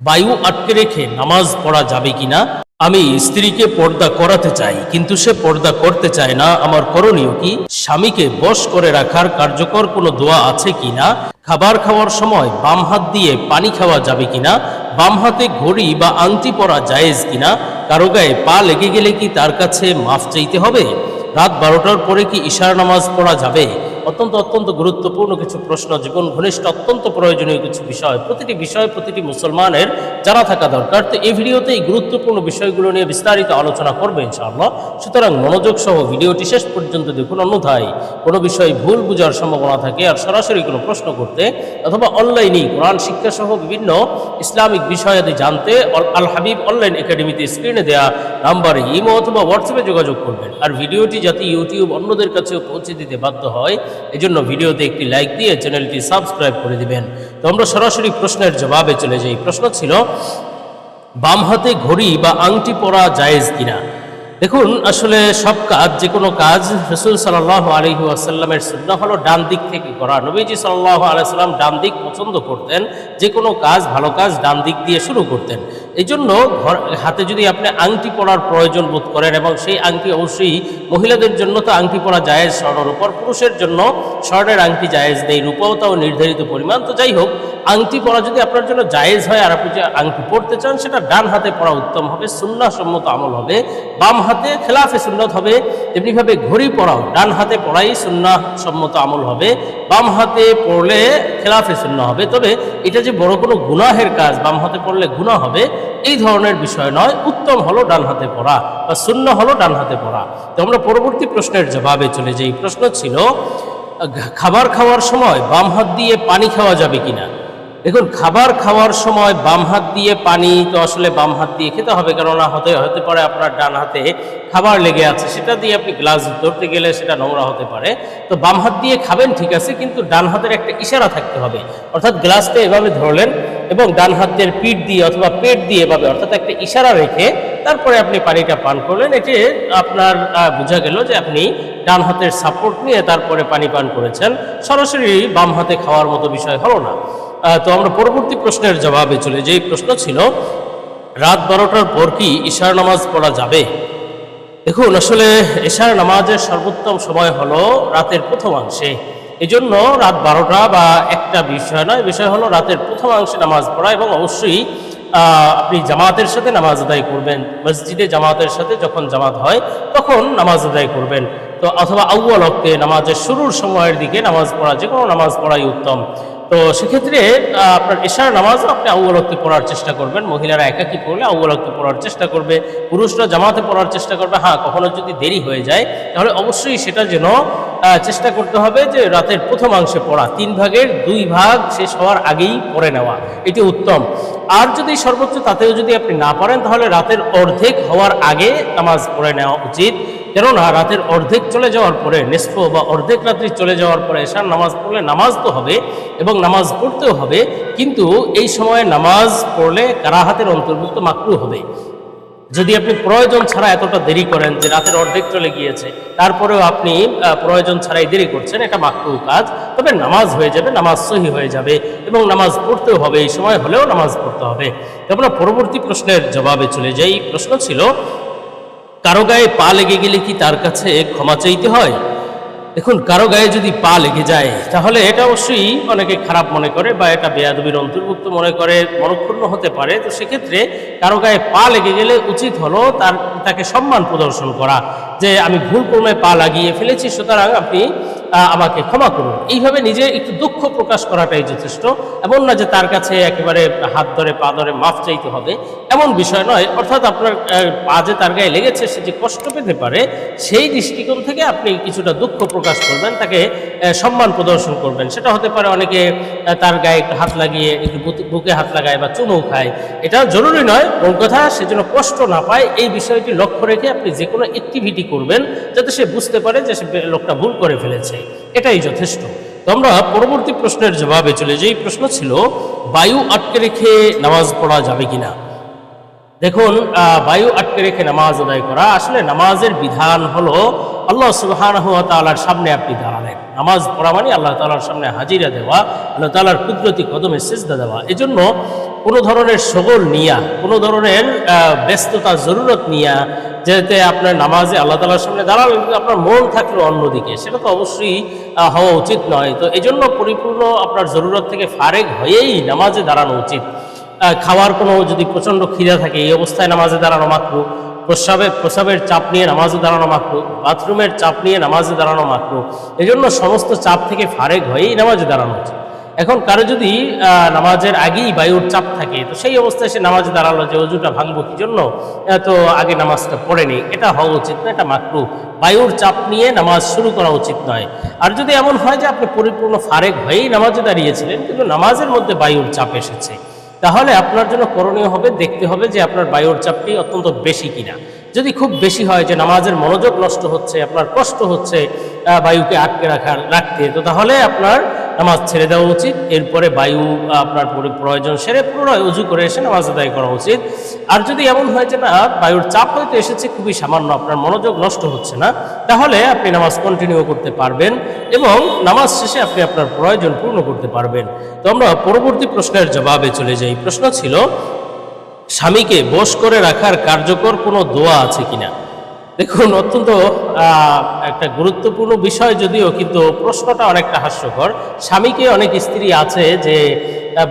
বায়ু আটকে রেখে নামাজ পড়া যাবে কিনা? আমি স্ত্রীকে পর্দা করাতে চাই, কিন্তু সে পর্দা করতে চায় না। আমার করণীয় কি? স্বামীকে বশ করে রাখার কার্যকর কোনো দোয়া আছে কিনা? খাবার খাওয়ার সময় বাম হাত দিয়ে পানি খাওয়া যাবে কিনা? বাম হাতে ঘড়ি বা আংটি পরা জায়েজ কিনা? কারও গায়ে পা লেগে গেলে কি তার কাছে মাফ চাইতে হবে? রাত বারোটার পরে কি ঈশার নামাজ পড়া যাবে? অত্যন্ত অত্যন্ত গুরুত্বপূর্ণ কিছু প্রশ্ন, জীবন ঘনিষ্ঠ, অত্যন্ত প্রয়োজনীয় কিছু বিষয়, প্রতিটি বিষয়, প্রতিটি মুসলমানের জানা থাকা দরকার, তো এই ভিডিওতে এই গুরুত্বপূর্ণ বিষয়গুলো নিয়ে বিস্তারিত আলোচনা করবে ইনশাআল্লাহ। সুতরাং মনোযোগ সহ ভিডিওটি শেষ পর্যন্ত দেখুন, অন্যথায় কোনো বিষয়ে ভুল বোঝার সম্ভাবনা থাকে আর সরাসরি কোনো প্রশ্ন করতে অথবা অনলাইনেই কোরআন শিক্ষা সহ বিভিন্ন ইসলামিক বিষয়াদি জানতে আল হাবিব অনলাইন একাডেমিতে স্ক্রিনে দেওয়া নাম্বারে ইমো অথবা হোয়াটসঅ্যাপে যোগাযোগ করবেন। আর ভিডিওটি যাতে ইউটিউব অন্যদের কাছেও পৌঁছে দিতে বাধ্য হয় এজন্য ভিডিওতে একটি লাইক দিয়ে চ্যানেলটি সাবস্ক্রাইব করে দিবেন। তো আমরা সরাসরি প্রশ্নের জবাবে চলে যাই। প্রশ্ন ছিল, বাম হাতে ঘড়ি বা আংটি পরা জায়েজ কিনা? দেখুন, আসলে সব কাজ, যে কোনো কাজ রসুল সাল্লাহ আলহি আসাল্লামের সুন্না হলো ডান দিক থেকে করা। নবীজি সাল্লাহ আলাইসাল্লাম ডান দিক পছন্দ করতেন, যে কোনো কাজ, ভালো কাজ ডান দিক দিয়ে শুরু করতেন। এই জন্য ঘর, হাতে যদি আপনি আংটি পরার প্রয়োজন বোধ করেন এবং সেই আংটি অবশ্যই মহিলাদের জন্য তো আংটি পরা জায়েজ, স্বর্ণের উপর পুরুষের জন্য স্বর্ণের আংটি জায়েজ নেই, রূপাও তাও নির্ধারিত পরিমাণ। তো যাই হোক আংটি পরা যদি আপনার জন্য জায়েজ হয় আর আপনি যে আংটি পরতে চান, সেটা ডান হাতে পরা উত্তম হবে সুন্না সম্মত আমল হবে। বাম হাতে খেলাফে সুন্নত হবে, তেমনিভাবে ঘড়ি পরাও ডান হাতে পড়াই সুন্না সম্মত আমল হবে, বাম হাতে পড়লে খেলাফে শূন্য হবে। তবে এটা যে বড় কোনো গুনাহের কাজ, বাম হাতে পড়লে গুনাহ হবে, এই ধরনের বিষয় নয়। উত্তম হলো ডান হাতে পড়া বা শূন্য হলো ডান হাতে পড়া। তো আমরা পরবর্তী প্রশ্নের জবাবে চলে যাই। প্রশ্ন ছিল, খাবার খাওয়ার সময় বাম হাত দিয়ে পানি খাওয়া যাবে কিনা? দেখুন, খাবার খাওয়ার সময় বাম হাত দিয়ে পানি তো আসলে বাম হাত দিয়ে খেতে হবে, কেননা হতে হতে পারে আপনার ডান হাতে খাবার লেগে আছে, সেটা দিয়ে আপনি গ্লাস ধরতে গেলে সেটা নোংরা হতে পারে। তো বাম হাত দিয়ে খাবেন, ঠিক আছে, কিন্তু ডান হাতের একটা ইশারা থাকতে হবে। অর্থাৎ গ্লাসটা এভাবে ধরলেন এবং ডান হাতের পিঠ দিয়ে অথবা পেট দিয়ে এভাবে, অর্থাৎ একটা ইশারা রেখে তারপরে আপনি পানিটা পান করলেন এটি আপনার বোঝা গেল যে আপনি ডান হাতের সাপোর্ট নিয়ে তারপরে পানি পান করেছেন। সরাসরি বাম হাতে খাওয়ার মতো বিষয় হলো না। তো আমরা পরবর্তী প্রশ্নের জবাবে চলে যেই। প্রশ্ন ছিল, রাত বারোটার পর কি ঈশার নামাজ পড়া যাবে? দেখুন, আসলে এশার নামাজের সর্বোত্তম সময় হলো রাতের প্রথমাংশে এজন্য রাত বারোটা বা একটা বিষয় নয়, বিষয় হলো রাতের প্রথমাংশে নামাজ পড়া এবং অবশ্যই আপনি জামাতের সাথে নামাজ আদায় করবেন। মসজিদে জামাতের সাথে যখন জামাত হয়, তখন নামাজ আদায় করবেন। তো অথবা আউ্বাল অক্তে নামাজের শুরুর সময়ের দিকে নামাজ পড়া যে কোনো নামাজ পড়াই উত্তম। তো সেক্ষেত্রে আপনার এশার নামাজও আপনি আউ্বালক্তে পড়ার চেষ্টা করবেন। মহিলারা একাকি পড়লে আউ্বালক্তে পড়ার চেষ্টা করবে। পুরুষরা জামাতে পড়ার চেষ্টা করবে। হ্যাঁ কখনো যদি দেরি হয়ে যায়, তাহলে অবশ্যই সেটা যেন চেষ্টা করতে হবে যে রাতের প্রথমাংশে পড়া। তিন ভাগের দুই ভাগ শেষ হওয়ার আগেই পড়ে নেওয়া। এটি উত্তম। আর যদি সর্বোচ্চ তাতেও যদি আপনি না পারেন, তাহলে রাতের অর্ধেক হওয়ার আগে নামাজ পড়ে নেওয়া উচিত। কেননা রাতের অর্ধেক চলে যাওয়ার পরে নেসফ বা অর্ধেক রাত্রি চলে যাওয়ার পরে এশার নামাজ পড়লে নামাজ তো হবে এবং নামাজ পড়তেও হবে, কিন্তু এই সময়ে নামাজ পড়লে কারাহাতের অন্তর্ভুক্ত মাকরু হবে। যদি আপনি প্রয়োজন ছাড়া এতটা দেরি করেন যে রাতের অর্ধেক চলে গিয়েছে, তারপরেও আপনি প্রয়োজন ছাড়াই দেরি করছেন, এটা মাকরু কাজ। তবে নামাজ হয়ে যাবে, নামাজ সহি হয়ে যাবে এবং নামাজ পড়তেও হবে, এই সময় হলেও নামাজ পড়তে হবে। আমরা পরবর্তী প্রশ্নের জবাবে চলে যাই। প্রশ্ন ছিল কারও গায়ে পা লেগে গেলে কি তার কাছে ক্ষমা চাইতে হয়? দেখুন, কারও গায়ে যদি পা লেগে যায়, তাহলে এটা অবশ্যই অনেকে খারাপ মনে করে বা এটা বেয়াদবির অন্তর্ভুক্ত মনে করে, মনক্ষুণ্ণ হতে পারে। তো সেক্ষেত্রে কারও গায়ে পা লেগে গেলে উচিত হলো তার, তাকে সম্মান প্রদর্শন করা। যে আমি ভুল ক্রমে পা লাগিয়ে ফেলেছি, সুতরাং আপনি আমাকে ক্ষমা করুন। এইভাবে নিজে একটু দুঃখ প্রকাশ করাটাই যথেষ্ট। এমন না যে তার কাছে একেবারে হাত ধরে, পা ধরে মাফ চাইতে হবে। এমন বিষয় নয়। অর্থাৎ আপনার পা যে তার গায়ে লেগেছে, সে যে কষ্ট পেতে পারে, সেই দৃষ্টিকোণ থেকে আপনি কিছুটা দুঃখ প্রকাশ করবেন, তাকে সম্মান প্রদর্শন করবেন। সেটা হতে পারে অনেকে তার গায়ে একটু হাত লাগিয়ে, একটু বুকে হাত লাগায় বা চুমু খায়। এটা জরুরি নয়। কোন কথা, সে যেন কষ্ট না পায়, এই বিষয়টি লক্ষ্য রেখে আপনি যে কোনো অ্যাক্টিভিটি করবেন যাতে সে বুঝতে পারে যে সে লোকটা ভুল করে ফেলেছে। এটাই যথেষ্ট। তো আমরা পরবর্তী প্রশ্নের জবাবে চলে যাই। প্রশ্ন ছিল, বায়ু আটকে রেখে নামাজ পড়া যাবে কিনা? দেখুন বায়ু আটকে রেখে নামাজ আদায় করা আসলে নামাজের বিধান হলো আল্লাহ সুবহানাহ ওয়া তাআলার সামনে আপনি দাঁড়ালেন। নামাজ পড়া মানে আল্লাহ তালার সামনে হাজিরা দেওয়া, আল্লাহ তালার কুদরতি কদমে সেজদা দেওয়া। এজন্য কোনো ধরনের সগল নিয়া, কোনো ধরনের ব্যস্ততা, জরুরত নিয়া যাতে আপনার নামাজে আল্লাহ তালার সামনে দাঁড়াবেন কিন্তু আপনার মন থাকল অন্যদিকে। সেটা তো অবশ্যই হওয়া উচিত নয়। তো এই জন্য পরিপূর্ণ আপনার জরুরত থেকে ফারেক হয়েই নামাজে দাঁড়ানো উচিত। খাওয়ার কোনো যদি প্রচণ্ড খিদা থাকে, এই অবস্থায় নামাজে দাঁড়ানো মাত্র। প্রস্রাবের প্রস্রাবের চাপ নিয়ে নামাজে দাঁড়ানো মাকরু বাথরুমের চাপ নিয়ে নামাজে দাঁড়ানো মাকরু এই জন্য সমস্ত চাপ থেকে ফারেক হয়েই নামাজে দাঁড়ানো উচিত। এখন কারও যদি নামাজের আগেই বায়ুর চাপ থাকে, তো সেই অবস্থায় সে নামাজে দাঁড়াল যে অজুটা ভাঙবো কি জন্য তো আগে নামাজটা পড়েনি এটা হওয়া উচিত না, এটা মাকরু। বায়ুর চাপ নিয়ে নামাজ শুরু করা উচিত নয়। আর যদি এমন হয় যে আপনি পরিপূর্ণ ফারেক হয়েই নামাজে দাঁড়িয়েছিলেন, কিন্তু নামাজের মধ্যে বায়ুর চাপ এসেছে, তাহলে আপনার জন্য করণীয় হবে, দেখতে হবে যে আপনার বায়ুর চাপটি অত্যন্ত বেশি কিনা। যদি খুব বেশি হয় যে নামাজের মনোযোগ নষ্ট হচ্ছে, আপনার কষ্ট হচ্ছে বায়ুকে আটকে রাখার, রাখতে, তো তাহলে আপনার নামাজ ছেড়ে দেওয়া উচিত। এরপরে বায়ু, আপনার প্রয়োজন সেরে পুনরায় উজু করে এসে নামাজ আদায় করা উচিত। আর যদি এমন হয় যে না, বায়ুর চাপ হয়তো এসেছে, খুবই সামান্য, আপনার মনোযোগ নষ্ট হচ্ছে না, তাহলে আপনি নামাজ কন্টিনিউ করতে পারবেন এবং নামাজ শেষে আপনি আপনার প্রয়োজন পূর্ণ করতে পারবেন। তো আমরা পরবর্তী প্রশ্নের জবাবে চলে যাই। প্রশ্ন ছিল, স্বামীকে বশ করে রাখার কার্যকর কোনো দোয়া আছে কিনা? দেখুন, অত্যন্ত একটা গুরুত্বপূর্ণ বিষয় যদিও, কিন্তু প্রশ্নটা অনেকটা হাস্যকর। স্বামীকে অনেক স্ত্রী আছে যে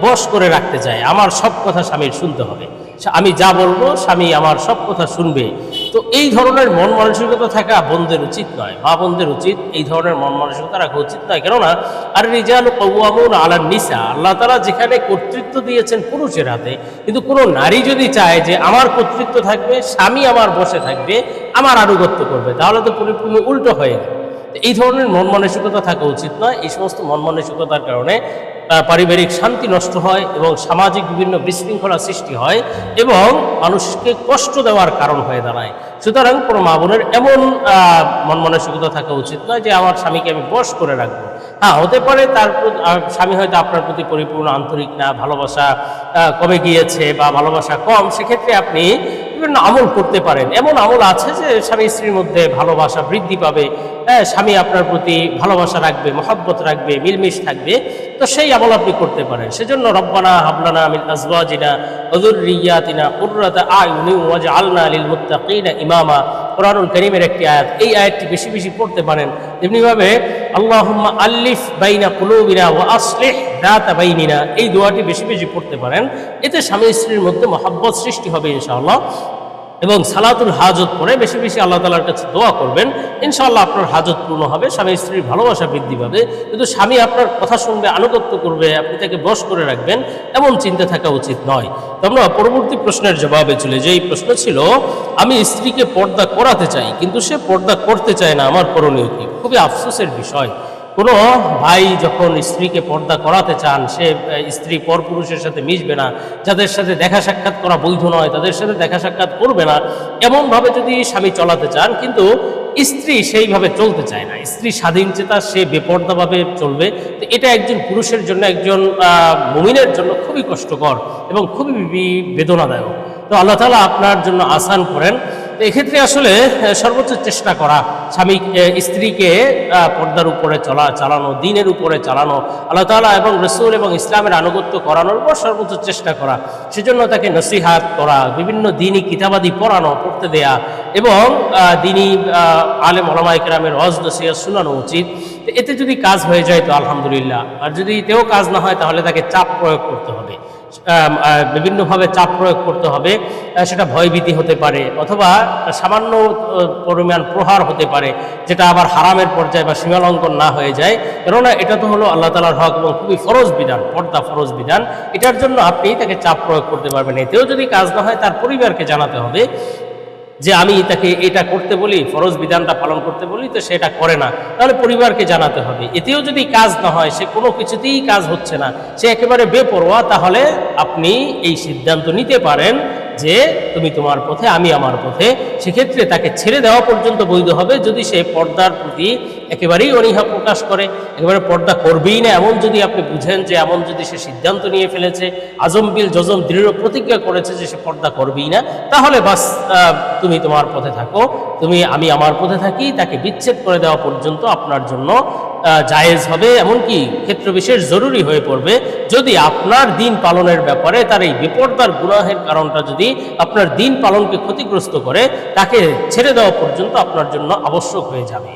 বস করে রাখতে চায়। আমার সব কথা স্বামীর শুনতে হবে। আমি যা বলব, স্বামী আমার সব কথা শুনবে। তো এই ধরনের মন মানসিকতা থাকা বোনদের উচিত নয়। মা বোনদের উচিত এই ধরনের মন মানসিকতা রাখা উচিত নয়। কেননা আর রিজাল কৌয়ামুন আলার নিসা। আল্লাহ তালা যেখানে কর্তৃত্ব দিয়েছেন পুরুষের হাতে, কিন্তু কোনো নারী যদি চায় যে আমার কর্তৃত্ব থাকবে, স্বামী আমার বসে থাকবে, আমার আনুগত্য করবে, তাহলে তো পরিপূর্ণ উল্টো হয়ে গেল এই ধরনের মন মানসিকতা থাকা উচিত নয়। এই সমস্ত মন মানসিকতার কারণে পারিবারিক শান্তি নষ্ট হয় এবং সামাজিক বিভিন্ন বিশৃঙ্খলা সৃষ্টি হয় এবং মানুষকে কষ্ট দেওয়ার কারণ হয়ে দাঁড়ায়। সুতরাং কোনো মা বোনের এমন মন মানসিকতা থাকা উচিত নয় যে আমার স্বামীকে আমি বশ করে রাখব। হ্যাঁ হতে পারে তার স্বামী হয়তো আপনার প্রতি পরিপূর্ণ আন্তরিক না, ভালোবাসা কমে গিয়েছে বা ভালোবাসা কম, সেক্ষেত্রে আপনি বিভিন্ন আমল করতে পারেন। এমন আমল আছে যে স্বামী স্ত্রীর মধ্যে ভালোবাসা বৃদ্ধি পাবে। হ্যাঁ স্বামী আপনার প্রতি ভালোবাসা রাখবে, মহাব্বত রাখবে, মিলমিশ থাকবে। তো সেই আমল আপনি করতে পারেন। সেজন্য রব্বানা হাবলানা মিন আজওয়াজিনা ওযুররিয়াতিনা কুররাতা আয়ুনি ওয়াজআলনা লিল মুত্তাকিনা ইমামা। কোরআনুল করিমের একটি আয়াত, এই আয়াতটি বেশি বেশি পড়তে পারেন। তেমনিভাবে আল্লাহুম্মা আল্লিফ বাইনা কুলুবিনা ওয়া আসলিহ দাতা বাইনিনা, এই দোয়াটি বেশি বেশি পড়তে পারেন। এতে স্বামী স্ত্রীর মধ্যে মহাব্বত সৃষ্টি হবে ইনশাআল্লাহ। এবং সালাতুল হাজত পরে বেশি বেশি আল্লাহ তালার কাছে দোয়া করবেন। ইনশাআল্লাহ আপনার হাজত পূর্ণ হবে, স্বামী স্ত্রীর ভালোবাসা বৃদ্ধি পাবে। কিন্তু স্বামী আপনার কথা শুনবে, আনুগত্য করবে, আপনি তাকে বশ করে রাখবেন, এমন চিন্তা থাকা উচিত নয়। তো আমরা পরবর্তী প্রশ্নের জবাবে চলে যে এই প্রশ্ন ছিল, আমি স্ত্রীকে পর্দা করাতে চাই, কিন্তু সে পর্দা করতে চায় না, আমার করণীয় কি? খুবই আফসোসের বিষয়। কোনো ভাই যখন স্ত্রীকে পর্দা করাতে চান, সে স্ত্রী পরপুরুষের সাথে মিশবে না, যাদের সাথে দেখা সাক্ষাৎ করা বৈধ নয়, তাদের সাথে দেখা সাক্ষাৎ করবে না, এমনভাবে যদি স্বামী চলাতে চান, কিন্তু স্ত্রী সেইভাবে চলতে চায় না। স্ত্রী স্বাধীন চেতা, সে বেপর্দাভাবে চলবে। তো এটা একজন পুরুষের জন্য, একজন মুমিনের জন্য খুবই কষ্টকর এবং খুবই বেদনাদায়ক। তো আল্লাহ তালা আপনার জন্য আসান করেন। এক্ষেত্রে আসলে সর্বোচ্চ চেষ্টা করা স্বামী স্ত্রীকে পর্দার উপরে চলা, চালানো, দিনের উপরে চালানো, আল্লাহ তালা এবং রসুল এবং ইসলামের আনুগত্য করানোর পর সর্বোচ্চ চেষ্টা করা। সেজন্য তাকে নসিহাত করা, বিভিন্ন দিনই কিতাবাদি পড়ানো, পড়তে দেয়া এবং দিনই আলেম ওলামাই কেরামের হজ নসিহাত শোনানো উচিত। এতে যদি কাজ হয়ে যায় তো আলহামদুলিল্লাহ। আর যদি এতেও কাজ না হয় তাহলে তাকে চাপ প্রয়োগ করতে হবে। বিভিন্নভাবে চাপ প্রয়োগ করতে হবে সেটা ভয়ভীতি হতে পারে অথবা সামান্য পরিমাণ প্রহার হতে পারে, যেটা আবার হারামের পর্যায়ে বা সীমালঙ্কন না হয়ে যায়। কেননা এটা তো হলো আল্লাহ তালার হক এবং খুবই ফরজ বিধান, পর্দা ফরজ বিধান। এটার জন্য আপনি তাকে চাপ প্রয়োগ করতে পারবেন এতেও যদি কাজ না হয়, তার পরিবারকে জানাতে হবে যে আমি তাকে এটা করতে বলি, ফরজ বিধানটা পালন করতে বলি, তো সেটা করে না। তাহলে পরিবারকে জানাতে হবে। এতেও যদি কাজ না হয়, সে কোনো কিছুতেই কাজ হচ্ছে না। সে একেবারে বেপরোয়া, তাহলে আপনি এই সিদ্ধান্ত নিতে পারেন যে তুমি তোমার পথে, আমি আমার পথে। সেক্ষেত্রে তাকে ছেড়ে দেওয়া পর্যন্ত বৈধ হবে। যদি সে পর্দার প্রতি একেবারেই অনীহা প্রকাশ করে, একেবারে পর্দা করবেই না। এমন যদি আপনি বুঝেন যে, এমন যদি সে সিদ্ধান্ত নিয়ে ফেলেছে আজমবিল জজম দৃঢ় প্রতিজ্ঞা করেছে যে, সে পর্দা করবেই না, তাহলে বাস তুমি তোমার পথে থাকো। তুমি, আমি আমার পথে থাকি, তাকে বিচ্ছেদ করে দেওয়া পর্যন্ত আপনার জন্য জায়েজ হবে। এমনকি ক্ষেত্র বিশেষ জরুরি হয়ে পড়বে, যদি আপনার দিন পালনের ব্যাপারে তার এই বিপর্দার গুনাহের কারণটা যদি আপনার দিন পালনকে ক্ষতিগ্রস্ত করে, তাকে ছেড়ে দেওয়া পর্যন্ত আপনার জন্য আবশ্যক হয়ে যাবে।